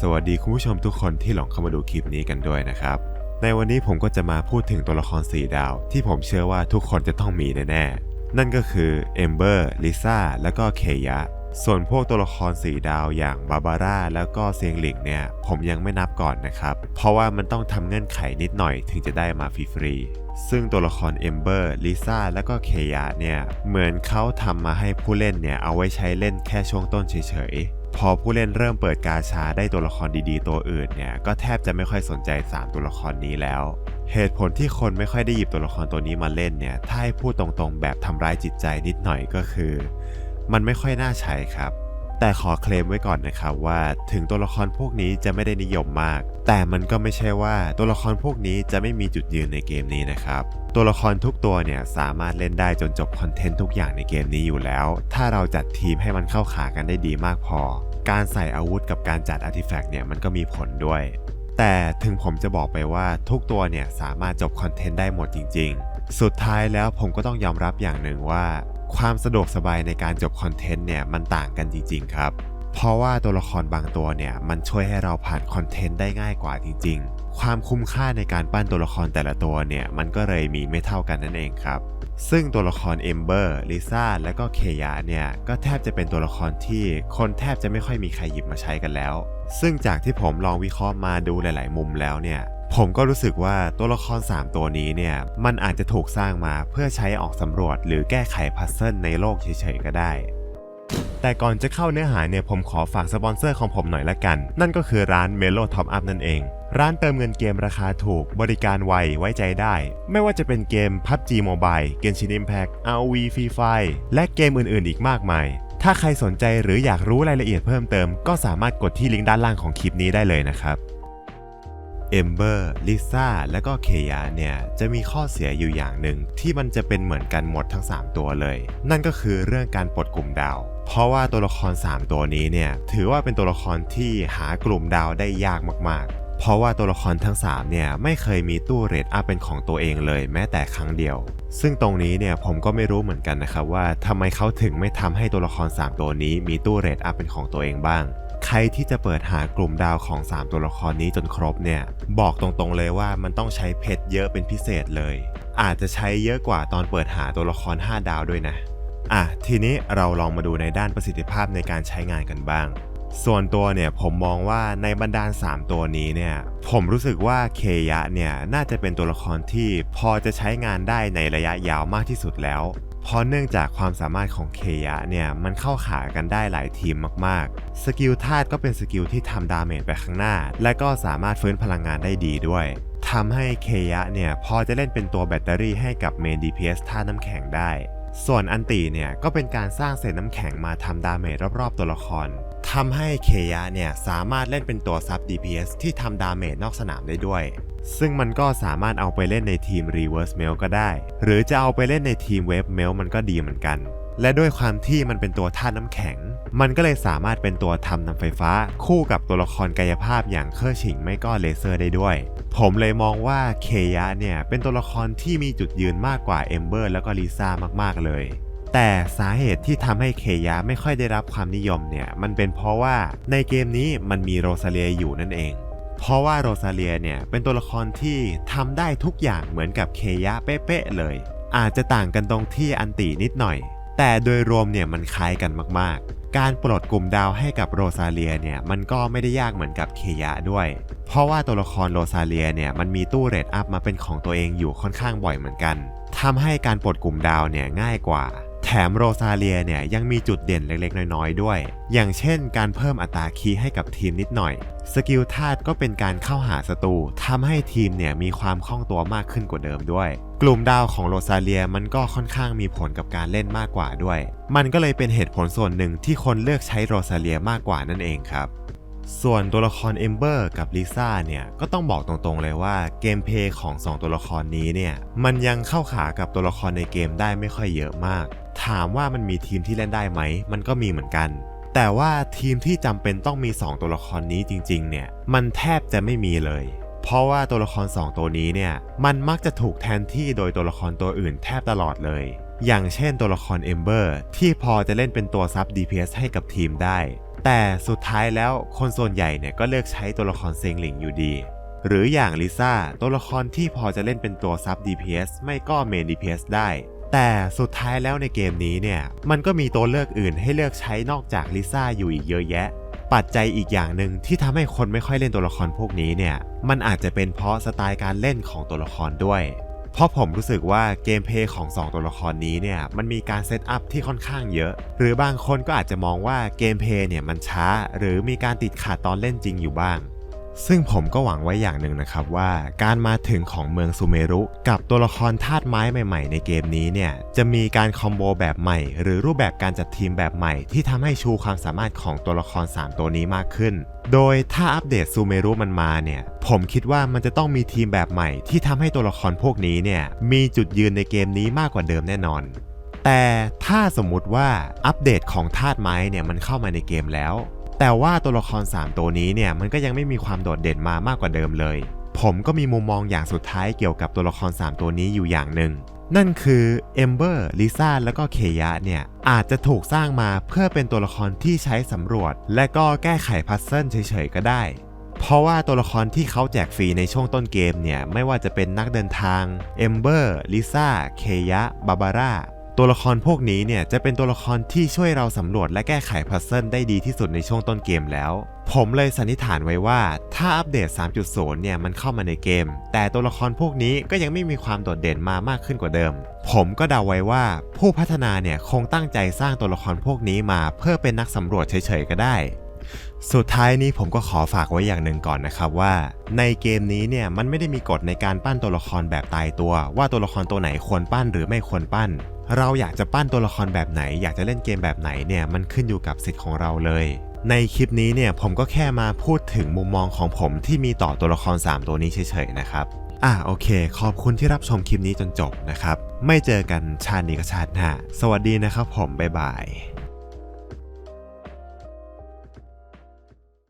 สวัสดีคุณผู้ชมทุกคนที่หลงเข้ามาดูคลิปนี้กันด้วยนะครับ ในวันนี้ผมก็จะมาพูดถึงตัวละคร 4 ดาว ที่ผมเชื่อว่าทุกคนจะต้องมีแน่ๆ นั่นก็คือเอมเบอร์ลิซ่าแล้วก็เคยะ ส่วนพวกตัวละคร4ดาวอย่างบาบาร่าแล้วก็เซียงหลิงเนี่ย ผมยังไม่นับก่อนนะครับ เพราะว่ามันต้องทำเงื่อนไขนิดหน่อยถึงจะได้มาฟรีๆซึ่งตัวละครเอมเบอร์ลิซ่าแล้วก็เคยะเนี่ยเหมือนเขาทำมาให้ผู้เล่นเนี่ยเอาไว้ใช้เล่นแค่ช่วงต้นเฉยๆ พอผู้เล่นเริ่มเปิดกาชาได้ตัวละครดีๆ ตัวอื่นเนี่ยก็แทบจะไม่ค่อยสนใจ 3 ตัวละครนี้แล้ว เหตุผลที่คนไม่ค่อยได้หยิบตัวละครตัวนี้มาเล่นเนี่ยถ้าให้พูดตรงๆแบบทำร้ายจิตใจนิดหน่อยก็คือ มันไม่ค่อยน่าใช้ครับ แต่ขอเคลมไว้ก่อนนะครับว่าถึงตัวละครพวกนี้จะไม่ได้นิยมมาก แต่มันก็ไม่ใช่ว่าตัวละครพวกนี้จะไม่มีจุดยืนในเกมนี้นะครับ ตัวละครทุกตัวเนี่ยสามารถเล่นได้จนจบคอนเทนต์ทุกอย่างในเกมนี้อยู่แล้ว ถ้าเราจัดทีมให้มันเข้าขากันได้ดีมากพอ การใส่อาวุธกับการจัดอาร์ติแฟกต์เนี่ยมันก็มีผลด้วย แต่ถึงผมจะบอกไปว่าทุกตัวเนี่ยสามารถจบคอนเทนต์ได้หมดจริง ๆ สุดท้ายแล้วผมก็ต้องยอมรับอย่างหนึ่งว่า ความสะดวกสบายในการจบคอนเทนต์เนี่ยมันต่างกันจริง ๆ ครับ เพราะว่าตัวละครบางตัวเนี่ยมันช่วยให้เราผ่านคอนเทนต์ได้ง่ายกว่าจริง ๆ ความคุ้มค่าในการปั้นตัวละครแต่ละตัวเนี่ยมันก็เลยมีไม่เท่ากันนั่นเองครับ ซึ่งตัวละครเอมเบอร์ลิซ่าและก็เคยะเนี่ยก็แทบจะเป็นตัวละครที่คนแทบจะไม่ค่อยมีใครหยิบมาใช้กันแล้ว ซึ่งจากที่ผมลองวิเคราะห์มาดูหลาย ๆ มุมแล้วเนี่ย ผมก็รู้สึกว่าตัวละคร 3 ตัวนี้เนี่ย มันอาจจะถูกสร้างมาเพื่อใช้ออกสำรวจหรือแก้ไขพัซเซิลในโลกเฉยๆก็ได้ แต่ก่อนจะเข้าเนื้อหาเนี่ยผมขอฝากสปอนเซอร์ของผมหน่อยละกัน นั่นก็คือร้าน Melo Top Up นั่นเอง ร้านเติมเงินเกมราคาถูก บริการไวไว้ใจได้ ไม่ว่าจะเป็นเกม PUBG Mobile Genshin Impact ROV Free Fire และเกมอื่นๆ อีกมากมายถ้าใครสนใจหรืออยากรู้รายละเอียดเพิ่มเติม ก็สามารถกดที่ลิงก์ด้านล่างของคลิปนี้ได้เลยนะครับ เอมเบอร์ ลิซ่า และก็เคยะเนี่ย จะมีข้อเสียอยู่อย่างหนึ่งที่มันจะเป็นเหมือนกันหมดทั้ง 3 ตัวเลย นั่นก็คือเรื่องการปลดกลุ่มดาว เพราะว่าตัวละคร 3 ตัวนี้เนี่ย ถือว่าเป็นตัวละครที่หากลุ่มดาวได้ยากมากๆเพราะว่าตัวละครทั้ง 3 เนี่ย ไม่เคยมีตู้เรทอัพเป็นของตัวเองเลยแม้แต่ครั้งเดียว ซึ่งตรงนี้เนี่ยผมก็ไม่รู้เหมือนกันนะครับว่าทำไมเขาถึงไม่ทำให้ตัวละคร 3 ตัวนี้มีตู้เรทอัพเป็นของตัวเองบ้าง ใครที่จะเปิดหากลุ่มดาวของ 3 ตัวละครนี้จนครบเนี่ย บอกตรงๆเลยว่ามันต้องใช้เพชรเยอะเป็นพิเศษเลย อาจจะใช้เยอะกว่าตอนเปิดหาตัวละคร 5 ดาวด้วยนะ อะ ทีนี้เราลองมาดูในด้านประสิทธิภาพในการใช้งานกันบ้าง ส่วนตัวเนี่ยผมมองว่าในบรรดา3ตัวนี้เนี่ย ผมรู้สึกว่าเคยะเนี่ยน่าจะเป็นตัวละครที่พอจะใช้งานได้ในระยะยาวมากที่สุดแล้ว เพราะเนื่องจากความสามารถของเคยะเนี่ยมันเข้าขากันได้หลายทีมมากๆ สกิลธาตุก็เป็นสกิลที่ทำดาเมจไปข้างหน้า และก็สามารถฟื้นพลังงานได้ดีด้วยทำให้เคยะเนี่ยพอจะเล่นเป็นตัวแบตเตอรี่ให้กับเมน DPS ท่าน้ำแข็งได้ ส่วนอันตีเนี่ยก็เป็นการสร้างเศษน้ำแข็งมาทำดาเมจรอบๆตัวละคร ทำให้เคยะเนี่ยสามารถเล่นเป็นตัวซับ DPS ที่ทำดาเมจนอกสนามได้ด้วย ซึ่งมันก็สามารถเอาไปเล่นในทีม Reverse Mail ก็ได้ หรือจะเอาไปเล่นในทีม Wave Mail มันก็ดีเหมือนกัน และด้วยความที่มันเป็นตัวธาตุน้ำแข็ง มันก็เลยสามารถเป็นตัวทำน้ำไฟฟ้า คู่กับตัวละครกายภาพอย่างเคอร์ชิงไม่ก็เลเซอร์ได้ด้วย ผมเลยมองว่าเคยะเนี่ยเป็นตัวละครที่มีจุดยืนมากกว่าเอมเบอร์แล้วก็ลิซ่ามากๆเลย แต่สาเหตุที่ทำให้เคยะไม่ค่อยได้รับความนิยมเนี่ยมันเป็นเพราะว่าในเกมนี้มันมีโรซาเลียอยู่นั่นเอง เพราะว่าโรซาเลียเนี่ยเป็นตัวละครที่ทำได้ทุกอย่างเหมือนกับเคยะเป๊ะๆเลย อาจจะต่างกันตรงที่อันตีนิดหน่อย แต่โดยรวมเนี่ยมันคล้ายกันมากๆ การปลดกลุ่มดาวให้กับโรซาเลียเนี่ยมันก็ไม่ได้ยากเหมือนกับเคยะด้วย เพราะว่าตัวละครโรซาเลียเนี่ยมันมีตู้เรทอัพมาเป็นของตัวเองอยู่ค่อนข้างบ่อยเหมือนกันทำให้การปลดกลุ่มดาวเนี่ยง่ายกว่า แถมโรซาเลียเนี่ยยังมีจุดเด่นเล็กๆ น้อยๆ ด้วย อย่างเช่นการเพิ่มอัตราคีย์ให้กับทีมนิดหน่อย สกิลธาตุก็เป็นการเข้าหาศัตรูทำให้ทีมเนี่ยมีความคล่องตัวมากขึ้นกว่าเดิมด้วย กลุ่มดาวของโรซาเลียมันก็ค่อนข้างมีผลกับการเล่นมากกว่าด้วย มันก็เลยเป็นเหตุผลส่วนหนึ่งที่คนเลือกใช้โรซาเลียมากกว่านั่นเองครับส่วนตัวละครเอมเบอร์กับลิซ่าเนี่ยก็ต้องบอกตรงๆเลยว่าเกมเพลย์ของ 2 ตัวละครนี้เนี่ยมันยังเข้าขากับตัวละครในเกมได้ไม่ค่อยเยอะมาก ถามว่ามันมีทีมที่เล่นได้ไหม มันก็มีเหมือนกัน แต่ว่าทีมที่จำเป็นต้องมี 2 ตัวละครนี้จริงๆ เนี่ย มันแทบจะไม่มีเลย เพราะว่าตัวละคร 2 ตัวนี้เนี่ย มันมักจะถูกแทนที่โดยตัวละครตัวอื่นแทบตลอดเลย อย่างเช่นตัวละครเอมเบอร์ที่พอจะเล่นเป็นตัวซับ DPS ให้กับทีมได้ แต่สุดท้ายแล้วคนส่วนใหญ่เนี่ยก็เลือกใช้ตัวละครเซงหลิงอยู่ดีหรืออย่างลิซ่าตัวละครที่พอจะเล่นเป็นตัวซับ DPS ไม่ก็เมน DPS ได้ แต่สุดท้ายแล้วในเกมนี้เนี่ย มันก็มีตัวเลือกอื่นให้เลือกใช้นอกจากลิซ่าอยู่อีกเยอะแยะ ปัจจัยอีกอย่างหนึ่งที่ทำให้คนไม่ค่อยเล่นตัวละครพวกนี้เนี่ย มันอาจจะเป็นเพราะสไตล์การเล่นของตัวละครด้วย เพราะผมรู้สึกว่าเกมเพย์ของ 2 ตัวละครนี้เนี่ย มันมีการเซตอัพที่ค่อนข้างเยอะ หรือบางคนก็อาจจะมองว่าเกมเพย์เนี่ยมันช้า หรือมีการติดขัดตอนเล่นจริงอยู่บ้าง ซึ่งผมก็หวังไว้อย่างหนึ่งนะครับว่าการมาถึงของเมืองซูเมรุกับตัวละครธาตุไม้ใหม่ ๆ ในเกมนี้เนี่ยจะมีการคอมโบแบบใหม่ หรือรูปแบบการจัดทีมแบบใหม่ ที่ทำให้ชูความสามารถของตัวละคร 3 ตัวนี้มากขึ้น โดยถ้าอัปเดตซูเมรุมันมาเนี่ยผมคิดว่ามันจะต้องมีทีมแบบใหม่ ที่ทำให้ตัวละครพวกนี้เนี่ยมีจุดยืนในเกมนี้มากกว่าเดิมแน่นอนแต่ถ้าสมมุติว่าอัปเดตของธาตุไม้เนี่ยมันเข้ามาในเกมแล้ว แต่ว่าตัวละคร 3 ตัวนี้เนี่ยมันก็ยังไม่มีความโดดเด่นมามากกว่าเดิมเลย ผมก็มีมุมมองอย่างสุดท้ายเกี่ยวกับตัวละคร 3 ตัวนี้อยู่อย่างหนึ่งนั่นคือเอมเบอร์ลิซ่าแล้วก็เคยะเนี่ย อาจจะถูกสร้างมาเพื่อเป็นตัวละครที่ใช้สำรวจ และก็แก้ไขพัซเซิลเฉยๆก็ได้ เพราะว่าตัวละครที่เขาแจกฟรีในช่วงต้นเกมเนี่ย ไม่ว่าจะเป็นนักเดินทางเอมเบอร์ลิซ่าเคยะบาบาร่า ตัวละครพวกนี้เนี่ยจะเป็นตัวละครที่ช่วยเราสำรวจและแก้ไขพัซเซิลได้ดีที่สุดในช่วงต้นเกมแล้ว ผมเลยสันนิษฐานไว้ว่าถ้าอัปเดต 3.0 เนี่ยมันเข้ามาในเกม แต่ตัวละครพวกนี้ก็ยังไม่มีความโดดเด่นมามากขึ้นกว่าเดิม ผมก็เดาไว้ว่าผู้พัฒนาเนี่ยคงตั้งใจสร้างตัวละครพวกนี้มา เพื่อเป็นนักสำรวจเฉยๆก็ได้สุดท้ายนี้ผมก็ขอฝากไว้อย่างหนึ่งก่อนนะครับว่า ในเกมนี้เนี่ยมันไม่ได้มีกฎในการปั้นตัวละครแบบตายตัว ว่าตัวละครตัวไหนควรปั้นหรือไม่ควรปั้น เราอยากจะปั้นตัวละครแบบไหน อยากจะเล่นเกมแบบไหนเนี่ยมันขึ้นอยู่กับสิทธิ์ของเราเลย ในคลิปนี้เนี่ยผมก็แค่มาพูดถึงมุมมองของผมที่มีต่อตัวละคร 3 ตัวนี้เฉยๆนะครับอะโอเค ขอบคุณที่รับชมคลิปนี้จนจบนะครับ ไม่เจอกันชาตินี้กับชาติหน้า สวัสดีนะครับผม บ๊ายบาย